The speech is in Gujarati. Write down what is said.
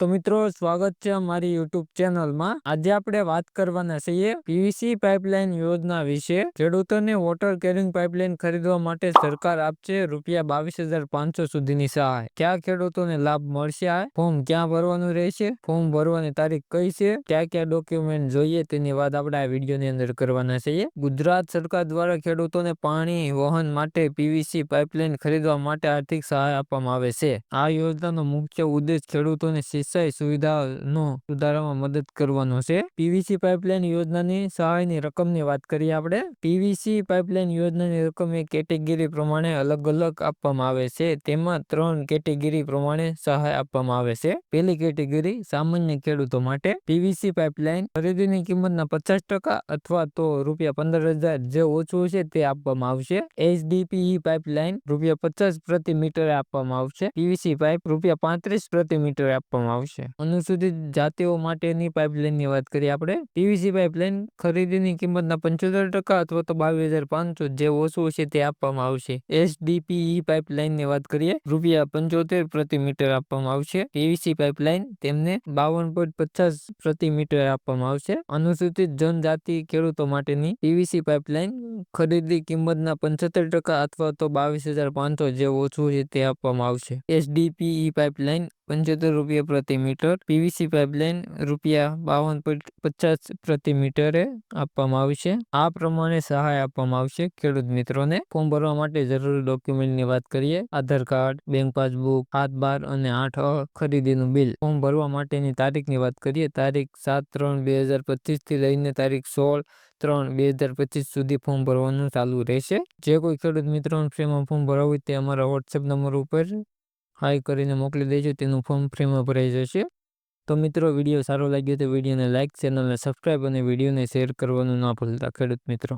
તો મિત્રો, સ્વાગત છે અમારી યુટ્યુબ ચેનલમાં. આજે આપણે વાત કરવાના છીએ પીવીસી પાઇપલાઇન યોજના વિશે. ખેડૂતોને વોટર કેરિંગ પાઇપલાઇન ખરીદવા માટે સરકાર આપશે રૂપિયા બાવીસ હજાર પાંચસો સુધીની સહાય. ક્યાં ખેડૂતોને લાભ મળશે ફોર્મ ક્યાં ભરવાનું રહેશે? ફોર્મ ભરવાની તારીખ કઈ છે? ક્યાં ક્યાં ડોક્યુમેન્ટ જોઈએ? તેની વાત આપણે આ વિડીયોની અંદર કરવાના છીએ. ગુજરાત સરકાર દ્વારા ખેડૂતોને પાણી, વહન માટે પીવીસી પાઇપલાઇન ખરીદવા માટે આર્થિક સહાય આપવામાં આવે છે. આ યોજનાનો મુખ્ય ઉદ્દેશ ખેડૂતોને સિંચાઈ સુવિધાનો સુધારવામાં મદદ કરવાનો છે. પીવીસી પાઇપલાઇન યોજનાની સહાયની રકમની વાત કરીએ આપણે. પીવીસી પાઇપલાઇન યોજનાની રકમ એ કેટેગરી પ્રમાણે અલગ અલગ આપવામાં આવે છે. તેમાં ત્રણ કેટેગરી પ્રમાણે સહાય આપવામાં આવે છે. પહેલી કેટેગરી સામાન્ય ખેડૂતો માટે. પીવીસી પાઇપલાઇન ખરીદીની કિંમતના પચાસ ટકા અથવા તો રૂપિયા પંદર હજાર જે ઓછું છે તે આપવામાં આવશે. એચડીપીઈ પાઇપલાઇન રૂપિયા પચાસ પ્રતિ મીટરે આપવામાં આવશે. પીવીસી પાઇપ રૂપિયા પાંત્રીસ પ્રતિ મીટરે આપવામાં આવશે અનુસૂચિત જાતિઓ માટેની પાઇપલાઇનની વાત કરીએ આપણે પીવીસી પાઇપલાઇન ખરીદીની કિંમતના પંચોતેર ટકા અથવા તો બાવીસ હજાર પાંચસો જે ઓછું છે તે આપવામાં આવશે. એસડીપીઈ પાઇપલાઇનની વાત કરીએ, રૂપિયા પંચોતેર પ્રતિ મીટર આપવામાં આવશે. પીવીસી પાઇપલાઇન તેમને બાવન પોઈન્ટ પચાસ પ્રતિ મીટર આપવામાં આવશે. અનુસૂચિત જનજાતિ ખેડૂતો માટેની પીવીસી પાઇપલાઇન ખરીદી કિંમતના પંચોતેર ટકા અથવા તો બાવીસ હજાર પાંચસો જે ઓછું છે તે આપવામાં આવશે. એસડીપીઈ પાઇપલાઇન પંચોતેર રૂપિયા પ્રતિ મીટર. પીવીસી પાઇપલાઇન રૂપિયા બાવન પચાસ પ્રતિ મીટરે આપવામાં આવશે. આ પ્રમાણે સહાય આપવામાં આવશે ખેડૂત મિત્રોને. ફોર્મ ભરવા માટે જરૂરી ડોક્યુમેન્ટની વાત કરીએ. આધાર કાર્ડ, બેંક પાસબુક સાત બાર અને આઠ ખરીદીનું બિલ. ફોર્મ ભરવા માટેની તારીખની વાત કરીએ. તારીખ સાત ત્રણ બે હજાર પચીસથી લઈને તારીખ સોળ ત્રણ બે હજાર પચીસ સુધી ફોર્મ ભરવાનું ચાલુ રહેશે. જે કોઈ ખેડૂત મિત્રો ફ્રીમાં ફોર્મ ભરાવું તે અમારા વોટ્સએપ નંબર ઉપર હાઈ કરીને મોકલી દેજો, તેનું ફોર્મ ફ્રીમાં ભરાઈ જશે. તો મિત્રો, વીડિયો સારો લાગ્યો તો વિડીયોને લાઇક ચેનલને સબસ્ક્રાઈબ અને વિડીયોને શેર કરવાનું ના ભૂલતા. ખેડૂત મિત્રો.